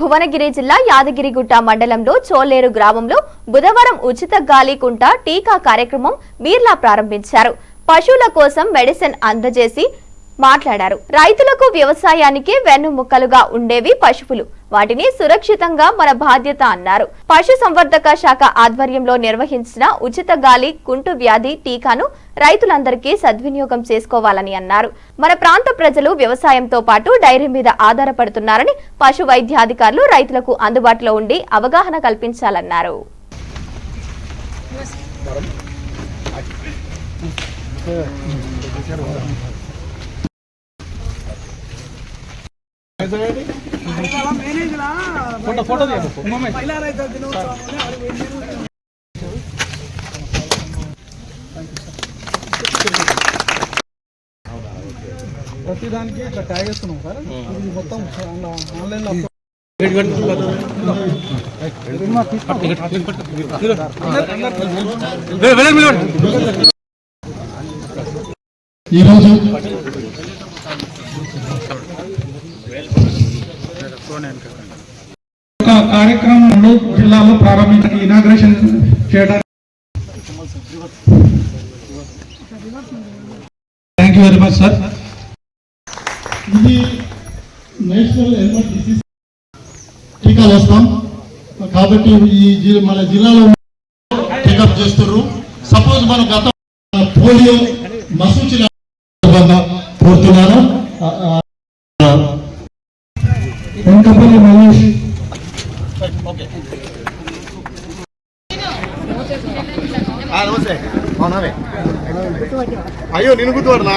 భువనగిరి జిల్లా యాదగిరిగుట్ట మండలంలో చోలేరు గ్రామంలో బుధవారం ఉచిత గాలి కుంట టీకా కార్యక్రమం బీర్లా ప్రారంభించారు. పశువుల కోసం మెడిసిన్ అందజేసి మాట్లాడారు. రైతులకు వ్యవసాయానికి వెన్నుముక్కలుగా ఉండేవి పశువులు. వాటిని సురక్షితంగా మన బాధ్యత అన్నారు. పశు సంవర్ధక శాఖ ఆధ్వర్యంలో నిర్వహించిన ఉచిత గాలి కుంటు వ్యాధి టీకాను రైతులందరికీ సద్వినియోగం చేసుకోవాలని అన్నారు. మన ప్రాంత ప్రజలు వ్యవసాయంతో పాటు డైరీ మీద ఆధారపడుతున్నారని పశు వైద్యాధికారులు రైతులకు అందుబాటులో ఉండి అవగాహన కల్పించాలన్నారు. ఫోటో రైతు దినోత్సవం ప్రతిదానికి ఇట్లా ట్యాగ్ చేస్తున్నాం సార్. ఇది మొత్తం ఆన్లైన్లో ఈరోజు ఒక కార్యక్రమం రెండు జిల్లాలో ప్రారంభించి ఇనాగ్రేషన్ చేయడానికి thank you very much sir ఇది నేషనల్ హెల్మెట్ డిసీజ్ టీకా వేస్తాం. కాబట్టి ఈ మన జిల్లాలో పికప్ చేస్తున్నారు సపోజ్ మన గత పోలియో మసూచిన కోరుతున్నాను. ఆ, వెంకపల్లి మహేష్. నమస్తే. అయ్యో నేను గుర్తుపడనా